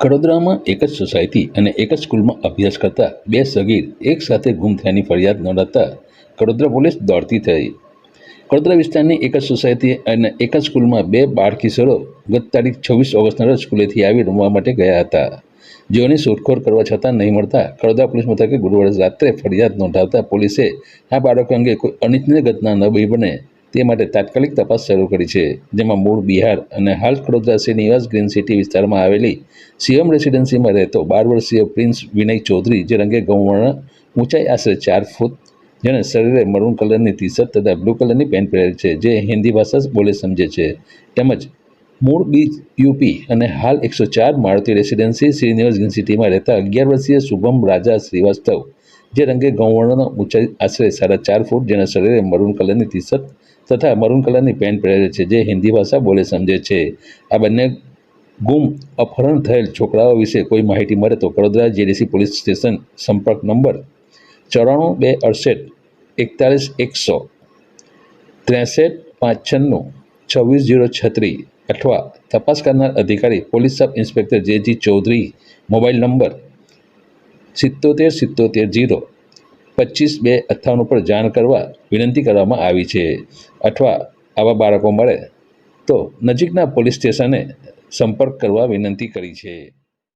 કડોદરામાં એક જ સોસાયટી અને એક જ સ્કૂલમાં અભ્યાસ કરતા બે સગીર એક સાથે ગુમ થયાની ફરિયાદ નોંધાતા કડોદરા પોલીસ દોડતી થઈ. કડોદરા વિસ્તારની એક જ સોસાયટી અને એક જ સ્કૂલમાં બે બાળ કિશોરો ગત તારીખ છવ્વીસ ઓગસ્ટના રોજ સ્કૂલેથી આવી રમવા માટે ગયા હતા. જેઓની શોધખોળ કરવા છતાં નહીં મળતા કડોદરા પોલીસ મથકે ગુરુવારે રાત્રે ફરિયાદ નોંધાવતા પોલીસે આ બાળકો અંગે કોઈ અનિચ્છનીય ઘટના ન બને તે માટે તાત્કાલિક તપાસ શરૂ કરી છે, જેમાં મૂળ બિહાર અને હાલ કડોદરા શ્રીનિવાસ ગ્રીન સિટી વિસ્તારમાં આવેલી સીએમ રેસિડેન્સીમાં રહેતો બાર વર્ષીય પ્રિન્સ વિનય ચૌધરી જે રંગે ગૌવર્ણ ઊંચાઈ આશરે ચાર ફૂટ જેણે શરીરે મરૂન કલરની ટી શર્ટ તથા બ્લુ કલરની પેન્ટ પહેરેલ છે, જે હિન્દી ભાષા બોલે સમજે છે. તેમજ મૂળ બીજ યુપી અને હાલ એકસો ચાર મારુતિ રેસિડેન્સી શ્રીનિવાસ ગ્રીન સિટીમાં રહેતા અગિયાર વર્ષીય શુભમ રાજા શ્રીવાસ્તવ જે રંગે ગૌવર્ણનો ઊંચાઈ આશરે સાડા ચાર ફૂટ, જેના શરીરે મરૂન કલરની ટી શર્ટ તથા મરૂન કલરની પેન્ટ પહેરેલી છે, જે હિન્દી ભાષા બોલે સમજે છે. આ બંને ગુમ અપહરણ થયેલ છોકરાઓ વિશે કોઈ માહિતી મળે તો કડોદરા જેડીસી પોલીસ સ્ટેશન સંપર્ક નંબર ચોરાણું બે અડસઠ, એકતાલીસ, એકસો ત્રેસઠ, પાંચ છન્નું, છવ્વીસ જીરો છત્રીસ અથવા તપાસ કરનાર અધિકારી police sub inspector J G Chaudhary mobile number સિત્તોતેર સિત્તોતેર જીરો. પચીસ બે અઠ્ઠાણું પર જાણ કરવા વિનંતી કરવામાં આવી છે. અથવા આવા બાળકો મળે તો નજીકના પોલીસ સ્ટેશને સંપર્ક કરવા વિનંતી કરી છે.